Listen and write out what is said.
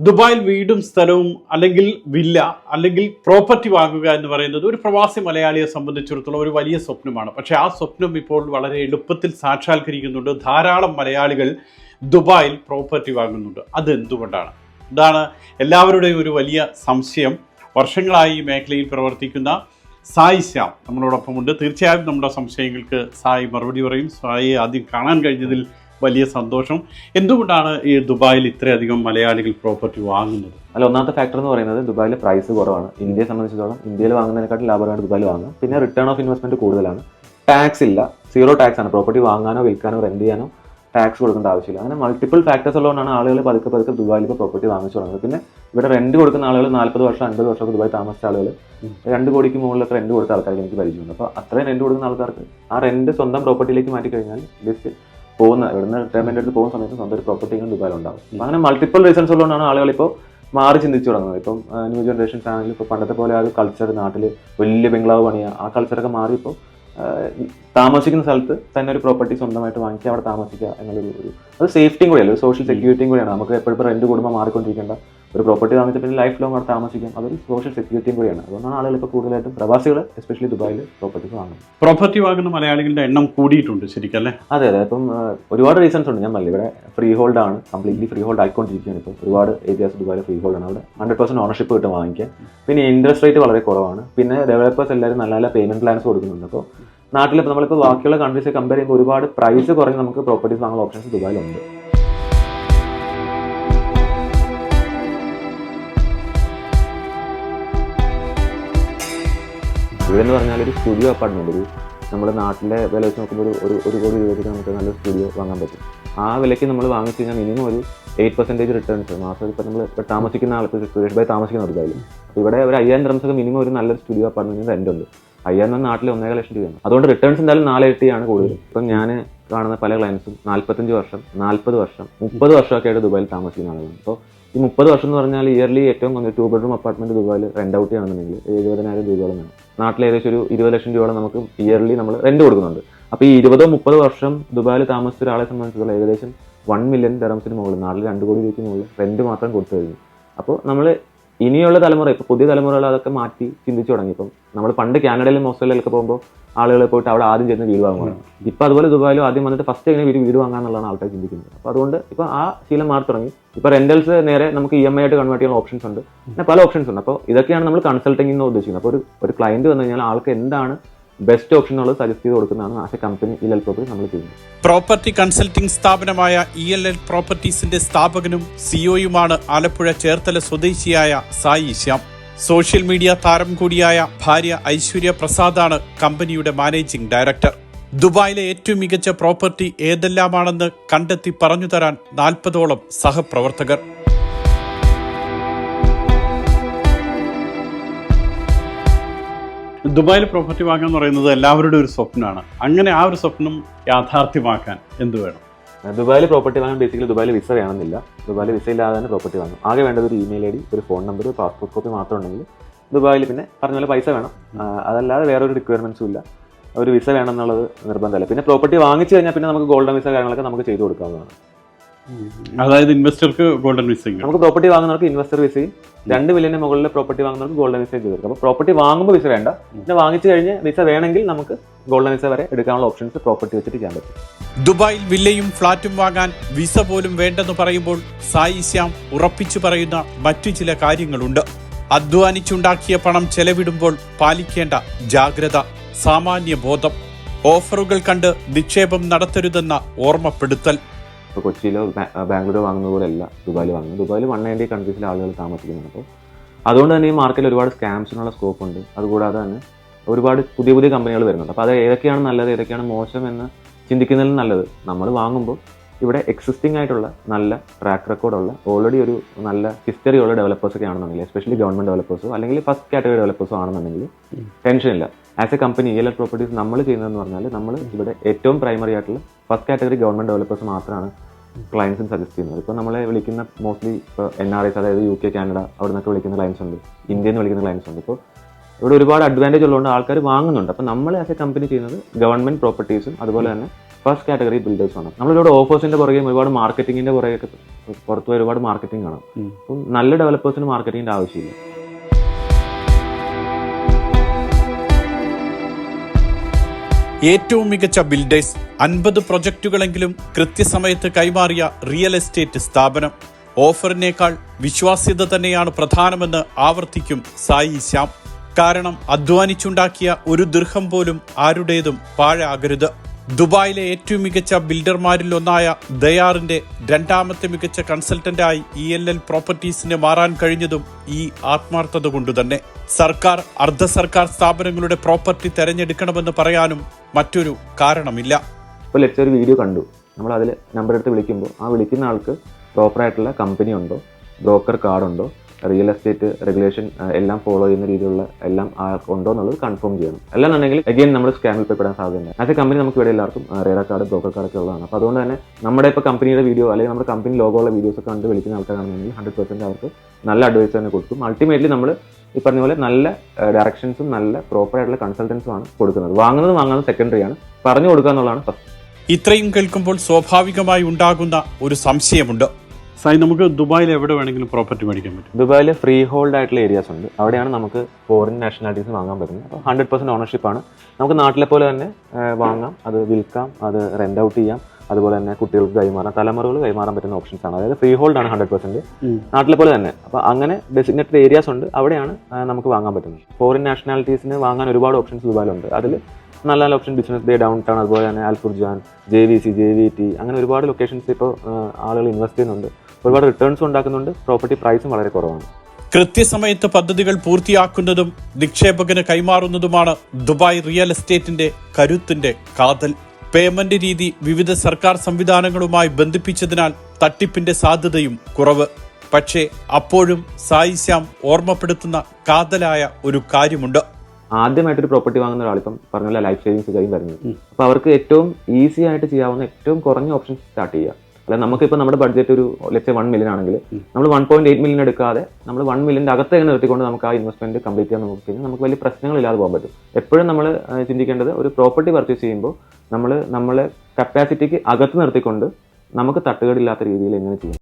ദുബായിൽ വീടും സ്ഥലവും അല്ലെങ്കിൽ വില്ല അല്ലെങ്കിൽ പ്രോപ്പർട്ടി വാങ്ങുക എന്ന് പറയുന്നത് ഒരു പ്രവാസി മലയാളിയെ സംബന്ധിച്ചിടത്തോളം ഒരു വലിയ സ്വപ്നമാണ്. പക്ഷേ ആ സ്വപ്നം ഇപ്പോൾ വളരെ എളുപ്പത്തിൽ സാക്ഷാത്കരിക്കുന്നുണ്ട്. ധാരാളം മലയാളികൾ ദുബായിൽ പ്രോപ്പർട്ടി വാങ്ങുന്നുണ്ട്. അത് എന്തുകൊണ്ടാണ് ഇതാണ് എല്ലാവരുടെയും ഒരു വലിയ സംശയം. വർഷങ്ങളായി ഈ മേഖലയിൽ പ്രവർത്തിക്കുന്ന സായി ശ്യാം നമ്മളോടൊപ്പമുണ്ട്. തീർച്ചയായും നമ്മുടെ സംശയങ്ങൾക്ക് സായി മറുപടി പറയും. സായി ആദ്യം കാണാൻ കഴിഞ്ഞതിൽ വലിയ സന്തോഷം. എന്തുകൊണ്ടാണ് ഈ ദുബായിൽ ഇത്രയധികം മലയാളികൾ പ്രോപ്പർട്ടി വാങ്ങുന്നത്? അല്ല ഒന്നാമത്തെ ഫാക്ടർ എന്ന് പറയുന്നത് ദുബായിൽ പ്രൈസ് കുറവാണ്. ഇന്ത്യയെ സംബന്ധിച്ചിടത്തോളം ഇന്ത്യയിൽ വാങ്ങുന്നതിനെക്കാട്ടും ലാഭമാണ് ദുബായിൽ വാങ്ങുക. പിന്നെ റിട്ടേൺ ഓഫ് ഇൻവെസ്റ്റ്മെന്റ് കൂടുതലാണ്. ടാക്സ് ഇല്ല. സീറോ ടാക്സ് ആണ്. പ്രോപ്പർട്ടി വാങ്ങാനോ വിൽക്കാനോ റെന്റ് ചെയ്യാനോ ടാക്സ് കൊടുക്കേണ്ട ആവശ്യമില്ല. അങ്ങനെ മൾട്ടിപ്പിൾ ഫാക്ടേഴ്സ് ഉള്ളതുകൊണ്ടാണ് ആളുകൾ പതുക്കെ പതുക്കെ ദുബായിൽ ഇപ്പോൾ പ്രോപ്പർട്ടി വാങ്ങിച്ചു തുടങ്ങുന്നത്. പിന്നെ ഇവിടെ റെന്റ് കൊടുക്കുന്ന ആളുകൾ നാൽപ്പത് വർഷം അൻപത് വർഷം ദുബായി താമസിച്ച ആളുകൾ രണ്ട് കോടിക്ക് മുകളിലൊക്കെ റെന്റ് കൊടുത്ത ആൾക്കാർക്ക് എനിക്ക് പരിചയമുണ്ട്. അപ്പോൾ അത്രയും റെന്റ് കൊടുക്കുന്ന ആൾക്കാർക്ക് ആ റെന്റ് സ്വന്തം പ്രോപ്പർട്ടിയിലേക്ക് മാറ്റി കഴിഞ്ഞാൽ ജസ്റ്റ് പോകുന്ന ഇവിടുന്ന് റിട്ടയർമെന്റ് എടുത്ത് പോകുന്ന സമയത്ത് സ്വന്തം ഒരു പ്രോപ്പർട്ടികൾ ദുബായിൽ ഉണ്ടാവും. അങ്ങനെ മൾട്ടിപ്പിൾ റീസൺസ് ഉള്ളതുകൊണ്ടാണ് ആളുകൾ ഇപ്പോൾ മാറി ചിന്തിച്ചു തുടങ്ങുന്നത്. ഇപ്പം ന്യൂ ജനറേഷൻസ് ആണെങ്കിലും ഇപ്പോൾ പണ്ടത്തെ പോലെ ആ ഒരു കൾച്ചർ നാട്ടിൽ വലിയ ബംഗ്ലാവ് പണിയുക ആ കൾച്ചറൊക്കെ മാറി ഇപ്പോൾ താമസിക്കുന്ന സ്ഥലത്ത് തന്നെ ഒരു പ്രോപ്പർട്ടി സ്വന്തമായിട്ട് വാങ്ങിക്കുക അവിടെ താമസിക്കുക എന്നുള്ളൊരു ഒരു അത് സേഫ്റ്റിയും കൂടിയല്ല ഒരു സോഷ്യൽ സെക്യൂരിറ്റിയും കൂടിയാണ്. നമുക്ക് എപ്പോഴും റെന്റ് കുടുംബം മാറിക്കൊണ്ടിരിക്കേണ്ട ഒരു പ്രോപ്പർട്ടി വാങ്ങിച്ച പിന്നെ ലൈഫ് ലോങ് അവിടെ താമസിക്കാം. അതൊരു സോഷ്യൽ സെക്യൂരിറ്റിയും കൂടിയാണ്. അതുകൊണ്ടാണ് ആളുകൾ ഇപ്പോൾ കൂടുതലായിട്ടും പ്രവാസികൾ എസ്പെഷ്യലി ദുബായിൽ പ്രോപ്പർട്ടി വാങ്ങുന്നത്. പ്രോപ്പർട്ടി വാങ്ങുന്ന മലയാളികളുടെ എണ്ണം കൂടിയിട്ടുണ്ട് ശരിക്കും അല്ലേ? അതെ അതെ. ഇപ്പം ഒരുപാട് റീസൺസ് ഉണ്ട്. ഞാൻ പറഞ്ഞില്ല ഇവിടെ ഫ്രീ ഹോൾഡ് ആണ്. കംപ്ലീറ്റ്ലി ഫ്രീ ഹോൾഡ് ആയിക്കൊണ്ടിരിക്കുകയാണ് ഇപ്പോൾ ഒരുപാട് ഏരിയാസ് ദുബായിൽ ഫ്രീ ഹോൾഡ് ആണ്. അവിടെ ഹൺഡ്രഡ് പെർസെന്റ് ഓണർഷിപ്പ് കിട്ടും വാങ്ങിക്കാൻ. പിന്നെ ഇൻട്രസ്റ്റ് റേറ്റ് വളരെ കുറവാണ്. പിന്നെ ഡെവലപ്പേഴ്സ് എല്ലാവരും നല്ല നല്ല പേയ്മെന്റ് പ്ലാൻസ് കൊടുക്കുന്നുണ്ട്. അപ്പോൾ നാട്ടിൽ ഇപ്പോൾ നമ്മളിപ്പോൾ ബാക്കിയുള്ള കൺട്രീസ് കമ്പയർ ചെയ്യുമ്പോൾ ഒരുപാട് പ്രൈസ് കുറഞ്ഞ് നമുക്ക് പ്രോപ്പർട്ടീസ് വാങ്ങുന്ന ഓപ്ഷൻസ് ദുബായിലുണ്ട്. ഇതെന്ന് പറഞ്ഞാൽ ഒരു സ്റ്റുഡിയോ അപ്പാർട്ട്മെന്റ് ഒരു നമ്മുടെ നാട്ടിലെ വില വെച്ച് നോക്കുമ്പോൾ ഒരു- ഒരു ഒരു കോടി രൂപയ്ക്ക് നമുക്ക് നല്ല സ്റ്റുഡിയോ വാങ്ങാൻ പറ്റും. ആ വിലയ്ക്ക് നമ്മൾ വാങ്ങിച്ചു കഴിഞ്ഞാൽ മിനിമം ഒരു എയ്റ്റ് പെർസെന്റേജ് റിട്ടേൺസ് മാസം ഇപ്പോൾ നമ്മൾ ഇപ്പോൾ താമസിക്കുന്ന ആൾക്ക് സുരേഷ് ഭായി താമസിക്കുന്ന ദുബായിൽ അപ്പോൾ ഇവിടെ ഒരു അയ്യായിരം ഡ്രംസ് മിനിമം ഒരു നല്ലൊരു സ്റ്റുഡിയോ അപ്പാർട്ട്മെന്റ് റെന്റ് ഉണ്ട്. അയ്യായിരം നാട്ടിൽ ഒന്നേകാൽ ലക്ഷം രൂപയാണ്. അതുകൊണ്ട് റിട്ടേൺസ് എന്തായാലും നാലിരട്ടിയാണ് കൂടുതൽ. ഇപ്പം ഞാൻ കാണുന്ന പല ക്ലയൻസും നാൽപ്പത്തഞ്ച് വർഷം നാൽപ്പത് വർഷം മുപ്പത് വർഷമൊക്കെ ആയിട്ട് ദുബായിൽ താമസിക്കുന്ന ആളുകളാണ്. അപ്പോൾ ഈ മുപ്പത് വർഷം എന്ന് പറഞ്ഞാൽ ഇയർലി ഏറ്റവും കുറഞ്ഞ ടൂ ബെഡ്റൂം അപ്പാർട്ട്മെന്റ് ദുബായിൽ റെന്റ് ഔട്ട് ചെയ്യണമെന്നുണ്ടെങ്കിൽ എഴുപതിനായിരം രൂപയോളം വേണം. നാട്ടിൽ ഏകദേശം ഒരു ഇരുപത് ലക്ഷം രൂപയോളം നമുക്ക് ഇയർലി നമ്മൾ റെന്റ് കൊടുക്കുന്നുണ്ട്. അപ്പോൾ ഈ ഇരുപതോ മുപ്പതോ വർഷം ദുബായിൽ താമസിച്ച ഒരാളെ സംബന്ധിച്ചിടത്തോളം ഏകദേശം വൺ മില്യൺ ഡെറംസിന് മുകളിൽ നാട്ടിൽ രണ്ട് കോടി രൂപയ്ക്ക് മുകളിൽ റെന്റ് മാത്രം കൊടുത്തു കഴിഞ്ഞു. അപ്പോൾ നമ്മൾ ഇനിയുള്ള തലമുറ ഇപ്പോൾ പുതിയ തലമുറകൾ അതൊക്കെ മാറ്റി ചിന്തിച്ചു തുടങ്ങി. ഇപ്പം നമ്മൾ പണ്ട് കാനഡയിലും ഓസ്ട്രേലിയയിലൊക്കെ പോകുമ്പോൾ ആളുകൾ പോയിട്ട് അവിടെ ആദ്യം ചെന്ന് വീട് വാങ്ങുകയാണ് ഇപ്പം അതുപോലെ ദുബായിലും ആദ്യം വന്നിട്ട് ഫസ്റ്റ് എങ്ങനെ വീട് വീട് വാങ്ങാന്നുള്ളതാണ് ആൾക്കാർ ചിന്തിക്കുന്നത്. അപ്പോൾ അതുകൊണ്ട് ഇപ്പോൾ ആ ശീലം മാറി തുടങ്ങി. ഇപ്പോൾ റെന്റൽസ് നേരെ നമുക്ക് ഇ എം ഐ ആയിട്ട് കൺവേർട്ട് ചെയ്യാനുള്ള ഓപ്ഷൻസ് ഉണ്ട്. പിന്നെ പല ഓപ്ഷൻസ് ഉണ്ട്. അപ്പോൾ ഇതൊക്കെയാണ് നമ്മൾ കൺസൾട്ടിംഗ് എന്ന് ഉദ്ദേശിക്കുന്നത്. അപ്പോൾ ഒരു ഒരു ക്ലയന്റ് വന്നു കഴിഞ്ഞാൽ ആൾക്ക് എന്താണ് ബെസ്റ്റ് ഓപ്ഷൻ ഉള്ളത് സജസ്റ്റ് ചെയ്ത് കൊടുക്കുന്നതാണ് എ കമ്പനി എൽ പ്രോപ്പർട്ടി നമ്മൾ ചെയ്യുന്നത്. പ്രോപ്പർട്ടി കൺസൾട്ടിംഗ് സ്ഥാപനമായ ഇ എൽ എൽ പ്രോപ്പർട്ടീസിന്റെ സ്ഥാപകനും സിഒയുമാണ് ആലപ്പുഴ ചേർത്തല സ്വദേശിയായ സായി ശ്യാം. സോഷ്യൽ മീഡിയ താരം കൂടിയായ ഭാര്യ ഐശ്വര്യ പ്രസാദാണ് കമ്പനിയുടെ മാനേജിംഗ് ഡയറക്ടർ ദുബായിലെ ഏറ്റവും മികച്ച പ്രോപ്പർട്ടി ഏതെല്ലാമാണെന്ന് കണ്ടെത്തി പറഞ്ഞു തരാൻ നാൽപ്പതോളം സഹപ്രവർത്തകർ. ദുബായിൽ പ്രോപ്പർട്ടി വാങ്ങുക എന്ന് പറയുന്നത് എല്ലാവരുടെയും ഒരു സ്വപ്നമാണ്. അങ്ങനെ ആ ഒരു സ്വപ്നം യാഥാർത്ഥ്യമാക്കാൻ എന്ത് വേണം? ദുബായിൽ പ്രോപ്പർട്ടി വാങ്ങാൻ ബേസിക്കലി ദുബായിൽ വിസ വേണമെന്നില്ല. ദുബായിൽ വിസ ഇല്ലാതെ തന്നെ പ്രോപ്പർട്ടി വാങ്ങും. ആകെ വേണ്ടത് ഒരു ഇമെയിൽ ഐ ഡി ഒരു ഫോൺ നമ്പർ പാസ്പോർട്ട് കോപ്പി മാത്രം ഉണ്ടെങ്കിൽ ദുബായിൽ പിന്നെ പറഞ്ഞ പോലെ പൈസ വേണം. അതല്ലാതെ വേറൊരു ഒരു റിക്വയർമെന്റ്സും ഇല്ല. ഒരു വിസ വേണം എന്നുള്ളത് നിർബന്ധമല്ല. പിന്നെ പ്രോപ്പർട്ടി വാങ്ങിച്ചു കഴിഞ്ഞാൽ പിന്നെ നമുക്ക് ഗോൾഡൻ വിസ കാര്യങ്ങളൊക്കെ നമുക്ക് ചെയ്തു കൊടുക്കാവുന്നതാണ്. അതായത് ഇൻവെസ്റ്റർക്ക് ഗോൾഡൻ വിസയും നമുക്ക് പ്രോപ്പർട്ടി വാങ്ങുന്നവർക്ക് ഇൻവെസ്റ്റർ വിസയും രണ്ട് മില്യന് മുകളിൽ പ്രോപ്പർട്ടി വാങ്ങുന്നവർക്ക് ഗോൾഡൻ വിസയും ചെയ്തു അപ്പോൾ പ്രോപ്പർട്ടി വാങ്ങുമ്പോൾ വിസ വേണ്ട. പിന്നെ വാങ്ങിച്ചു കഴിഞ്ഞ് വിസ വേണമെങ്കിൽ നമുക്ക് ഗോൾഡൻ വിസ വരെ എടുക്കാനുള്ള ഓപ്ഷൻസ് പ്രോപ്പർട്ടി വെച്ചിട്ട് ചെയ്യാൻ പറ്റും. ദുബായിൽ വില്ലയും ഫ്ളാറ്റും വാങ്ങാൻ വിസ പോലും വേണ്ടെന്ന് പറയുമ്പോൾ സായി ശ്യാം ഉറപ്പിച്ചു പറയുന്ന മറ്റു ചില കാര്യങ്ങളുണ്ട്. അധ്വാനിച്ചുണ്ടാക്കിയ പണം ചെലവിടുമ്പോൾ പാലിക്കേണ്ട ജാഗ്രത സാമാന്യ ബോധം ഓഫറുകൾ കണ്ട് നിക്ഷേപം നടത്തരുതെന്ന ഓർമ്മപ്പെടുത്തൽ. ഇപ്പോൾ കൊച്ചിയിലോ ബാംഗ്ലൂരോ വാങ്ങുന്ന പോലെയല്ല ദുബായിൽ വാങ്ങുന്നത്. ദുബായിൽ വൺ നയന്റി കൺട്രീസിലെ ആളുകൾ താമസിക്കുന്നുണ്ട് അപ്പോൾ അതുകൊണ്ട് തന്നെ ഈ മാർക്കറ്റിൽ ഒരുപാട് സ്കാംസിനുള്ള സ്കോപ്പ് ഉണ്ട്. അതുകൂടാതെ തന്നെ ഒരുപാട് പുതിയ പുതിയ കമ്പനികൾ വരുന്നുണ്ട്. അപ്പോൾ അത് ഏതൊക്കെയാണ് നല്ലത് ഏതൊക്കെയാണ് മോശം എന്ന് ചിന്തിക്കുന്നതിൽ നല്ലത് നമ്മൾ വാങ്ങുമ്പോൾ ഇവിടെ എക്സിസ്റ്റിംഗ് ആയിട്ടുള്ള നല്ല ട്രാക്ക് റെക്കോർഡുള്ള ഓൾറെഡി ഒരു നല്ല ഹിസ്റ്ററി ഉള്ള ഡെവലപ്പേഴ്സ് ഒക്കെ ആണെന്നുണ്ടെങ്കിൽ എസ്പെഷ്യലി ഗവൺമെന്റ് ഡെവലപ്പേഴ്സോ അല്ലെങ്കിൽ ഫസ്റ്റ് കാറ്റഗറി ഡെവലപ്പേഴ്സോ ആണെന്നുണ്ടെങ്കിൽ ടെൻഷൻ ഇല്ല. As a company E L properties നമ്മൾ ചെയ്യുന്നതെന്ന് പറഞ്ഞാൽ നമ്മൾ ഇവിടെ ഏറ്റവും പ്രൈമറി ആയിട്ടുള്ള ഫസ്റ്റ് കാറ്റഗറി ഗവൺമെന്റ് ഡെവലപ്പേഴ്സ് മാത്രമാണ് ക്ലയൻസിന് സജസ്റ്റ് ചെയ്യുന്നത്. ഇപ്പോൾ നമ്മളെ വിളിക്കുന്ന മോസ്റ്റ്ലി ഇപ്പോൾ എൻ ആർ ഐസ് അതായത് യു കെ കാനഡ അവിടെ നിന്നൊക്കെ വിളിക്കുന്ന ക്ലയൻസ് ഉണ്ട്. ഇന്ത്യയിൽ നിന്ന് വിളിക്കുന്ന ക്ലയൻസ് ഉണ്ട്. ഇപ്പോൾ ഇവിടെ ഒരുപാട് അഡ്വാന്റേജ് ഉള്ളതുകൊണ്ട് ആൾക്കാർ വാങ്ങുന്നുണ്ട്. അപ്പോൾ നമ്മൾ ആസ് എ കമ്പനി ചെയ്യുന്നത് ഗവൺമെന്റ് പ്രോപ്പർട്ടീസും അതുപോലെ തന്നെ ഫസ്റ്റ് കാറ്റഗറി ബിൽഡേഴ്സ് ആണ്. നമ്മളിവിടെ ഓഫേഴ്സിന്റെ പുറകെ ഒരുപാട് മാർക്കറ്റിംഗിന്റെ പുറകെ പുറത്തുപോയി ഒരുപാട് മാർക്കറ്റിംഗ് കാണാം. അപ്പം നല്ല ഡെവലപ്പേഴ്സിന് മാർക്കറ്റിംഗിന്റെ ആവശ്യമില്ല. ഏറ്റവും മികച്ച ബിൽഡേഴ്സ് അൻപത് പ്രൊജക്റ്റുകളെങ്കിലും കൃത്യസമയത്ത് കൈമാറിയ റിയൽ എസ്റ്റേറ്റ് സ്ഥാപനം. ഓഫറിനേക്കാൾ വിശ്വാസ്യത തന്നെയാണ് പ്രധാനമെന്ന് ആവർത്തിക്കും സായി ശ്യാം. കാരണം അധ്വാനിച്ചുണ്ടാക്കിയ ഒരു ദീർഘം പോലും ആരുടേതും പാഴാകരുത്. ദുബായിലെ ഏറ്റവും മികച്ച ബിൽഡർമാരിൽ ഒന്നായ ദയാറിന്റെ രണ്ടാമത്തെ മികച്ച കൺസൾട്ടന്റായി ഇ എൽ എൽ പ്രോപ്പർട്ടീസിന് മാറാൻ കഴിഞ്ഞതും ഈ ആത്മാർത്ഥത കൊണ്ടുതന്നെ സർക്കാർ അർദ്ധ സർക്കാർ സ്ഥാപനങ്ങളുടെ പ്രോപ്പർട്ടി തെരഞ്ഞെടുക്കണമെന്ന് പറയാനും മറ്റൊരു കാരണമില്ല. വീഡിയോ കണ്ടു. നമ്മൾ അതിൽ നമ്പർ എടുത്ത് വിളിക്കുമ്പോൾ ആ വിളിക്കുന്ന ആൾക്ക് പ്രോപ്പറായിട്ടുള്ള കമ്പനി ഉണ്ടോ ബ്രോക്കർ കാർഡ് ഉണ്ടോ റിയൽ എസ്റ്റേറ്റ് റെഗുലേഷൻ എല്ലാം ഫോളോ ചെയ്യുന്ന രീതിയിലുള്ള എല്ലാം ഉണ്ടോ എന്നുള്ളത് കൺഫേം ചെയ്യണം. അല്ലാന്നുണ്ടെങ്കിൽ അഗെയിൻ നമ്മൾ സ്കാമിൽ പെടാൻ സാധ്യതയുണ്ട് ആസ് എ കമ്പനി നമുക്ക് ഇവിടെ എല്ലാവർക്കും റേഡാ കാർഡ് ബ്രോക്കർ കാർഡ് ഒക്കെ ഉള്ളതാണ്. അപ്പോൾ അതുകൊണ്ട് തന്നെ നമ്മുടെ ഇപ്പോൾ കമ്പനിയുടെ വീഡിയോ അല്ലെങ്കിൽ നമ്മുടെ കമ്പനി ലോഗോ ഉള്ള വീഡിയോസ് ഒക്കെ കണ്ട് വിളിക്കുന്ന ആൾക്കാരാണെന്നുണ്ടെങ്കിൽ ഹൺഡ്രഡ് പെർസെന്റ് അവർക്ക് നല്ല അഡ്വൈസ് തന്നെ കൊടുക്കും. അൾട്ടിമേറ്റ്ലി നമ്മൾ ഈ പറഞ്ഞ പോലെ നല്ല ഡയറക്ഷൻസും നല്ല പ്രോപ്പർ ആയിട്ടുള്ള കൺസൾട്ടൻസും ആണ് കൊടുക്കുന്നത്. വാങ്ങുന്നത് വാങ്ങുന്നത് സെക്കൻഡറി ആണ്. പറഞ്ഞു കൊടുക്കുക എന്നുള്ളതാണ് ഫസ്റ്റ് ഇത്രയും കേൾക്കുമ്പോൾ സ്വാഭാവികമായി ഉണ്ടാകുന്ന ഒരു സംശയമുണ്ട്. സായി നമുക്ക് ദുബായിൽ എവിടെ വേണമെങ്കിലും പ്രോപ്പർട്ടി മേടിക്കാൻ പറ്റും? ദുബായിൽ ഫ്രീ ഹോൾഡ് ആയിട്ടുള്ള ഏരിയാസ് ഉണ്ട്. അവിടെയാണ് നമുക്ക് ഫോറിൻ നാഷണാലിറ്റീസ് വാങ്ങാൻ പറ്റുന്നത്. അപ്പോൾ ഹൺഡ്രഡ് പെർസെന്റ് ഓണർഷിപ്പ് ആണ്. നമുക്ക് നാട്ടിലെ പോലെ തന്നെ വാങ്ങാം. അത് വിൽക്കാം അത് റെന്റ് ഔട്ട് ചെയ്യാം. അതുപോലെ തന്നെ കുട്ടികൾക്ക് കൈമാറാം. തലമുറകൾ കൈമാറാൻ പറ്റുന്ന ഓപ്ഷൻസ് ആണ്. അതായത് ഫ്രീ ഹോൾഡ് ആണ് ഹൺഡ്രഡ് പെർസെന്റ് നാട്ടിലെ പോലെ തന്നെ. അപ്പോൾ അങ്ങനെ ഡെസിഗ്നേറ്റഡ് ഏരിയാസ് ഉണ്ട്. അവിടെയാണ് നമുക്ക് വാങ്ങാൻ പറ്റുന്നത്. ഫോറിൻ നാഷണാലിറ്റീസിന് വാങ്ങാൻ ഒരുപാട് ഓപ്ഷൻസ് ദുബായിലുണ്ട്. അതിൽ നല്ല നല്ല option business day down town അതുപോലെ തന്നെ Al Furjan J V C J V T അങ്ങനെ ഒരുപാട് ലൊക്കേഷൻസ് ഇപ്പോൾ ആളുകൾ ഇൻവെസ്റ്റ് ചെയ്യുന്നുണ്ട്. ഒരുപാട് റിട്ടേൺസ് ഉണ്ടാക്കുന്നുണ്ട്. പ്രോപ്പർട്ടി പ്രൈസും വളരെ കുറവാണ്. കൃത്യസമയത്ത് പദ്ധതികൾ പൂർത്തിയാക്കുന്നതും നിക്ഷേപകന് കൈമാറുന്നതുമാണ് ദുബായ് റിയൽ എസ്റ്റേറ്റിന്റെ കരുത്തിന്റെ കാതൽ. പേയ്മെന്റ് രീതി വിവിധ സർക്കാർ സംവിധാനങ്ങളുമായി ബന്ധിപ്പിച്ചതിനാൽ തട്ടിപ്പിന്റെ സാധ്യതയും കുറവ്. പക്ഷേ അപ്പോഴും സായി ശ്യാം ഓർമ്മപ്പെടുത്തുന്ന കാതലായ ഒരു കാര്യമുണ്ട്. ആദ്യമായിട്ടൊരു പ്രോപ്പർട്ടി വാങ്ങുന്ന ഒരാളിപ്പം പറഞ്ഞ ലൈഫ് സേവിങ്സ് കാര്യം വരുന്നത് അപ്പൊ അവർക്ക് ഏറ്റവും ഈസി ആയിട്ട് ചെയ്യാവുന്ന ഏറ്റവും കുറഞ്ഞ ഓപ്ഷൻ സ്റ്റാർട്ട് ചെയ്യുക. അല്ല നമുക്കിപ്പോൾ നമ്മുടെ ബഡ്ജറ്റ് ഒരു ലെറ്റ്സ് വൺ മില്യൺ ആണെങ്കിൽ നമ്മൾ വൺ പോയിന്റ് എയ്റ്റ് മില്യൺ എടുക്കാതെ നമ്മൾ വൺ മില്യന്റെ അകത്ത് തന്നെ നിർത്തിക്കൊണ്ട് നമുക്ക് ആ ഇൻവെസ്റ്റ്മെന്റ് കംപ്ലീറ്റ് ചെയ്യാൻ നോക്കി കഴിഞ്ഞാൽ നമുക്ക് വലിയ പ്രശ്നങ്ങളില്ലാതെ പോകാൻ പറ്റും. എപ്പോഴും നമ്മൾ ചിന്തിക്കേണ്ടത് ഒരു പ്രോപ്പർട്ടി പർച്ചേസ് ചെയ്യുമ്പോൾ നമ്മൾ നമ്മളെ കപ്പാസിറ്റിക്ക് അകത്ത് നിർത്തിക്കൊണ്ട് നമുക്ക് തട്ടുകടില്ലാത്ത രീതിയിൽ എങ്ങനെ ചെയ്യാം?